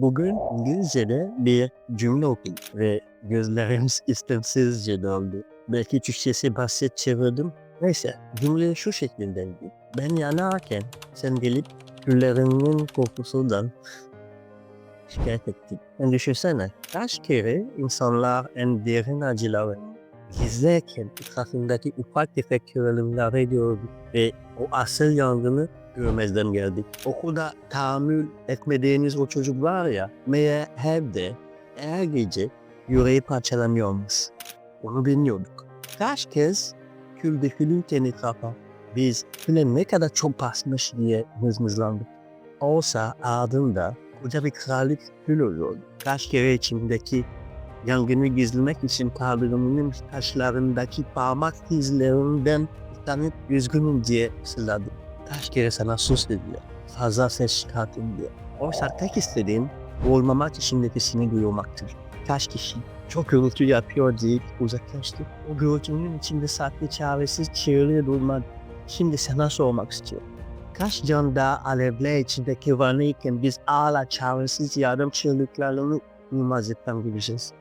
Bugün İngilizce'de bir cümle okudum ve gözlerimiz istemsizce doldu. Belki Türkçesi basit çevirdim. Neyse cümle şu şeklindeydi. Ben yanarken sen gelip güllerinin kokusundan şikayet ettin. Yani düşünsene kaç kere insanlar en derin acılarını gizlerken etrafındaki ufak tefek kırılımları gördük ve o asıl yangını görmezden geldik. Okulda tahammül etmediğiniz o çocuk var ya, meğer evde her gece yüreği parçalanıyormuş. Onu bilmiyorduk. Kaç kez kül dökülürken etrafa biz bile ne kadar çok basmış diye mızmızlandık. Oysa ardında koca bir krallık kül oluyordu. Kaç kere içimdeki yangını gizlemek için kaldırımının taşlarındaki parmak izlerinden tanıp üzgünüm diye fısıldadım. Kaç kere sana sus dediler. Fazla ses çıkartın diye. Oysa tek istediğim olmamak için nefesini duyurmaktır. Kaç kişi çok gürültü yapıyor deyip uzaklaştı. O gürültünün içinde saklı çaresiz çığlığı duymadı. Şimdi sana sormak istiyorum. Kaç can daha alevler içinde kıvranırken biz hala çaresiz yardım çığlıklarını duymazlıktan gideceğiz.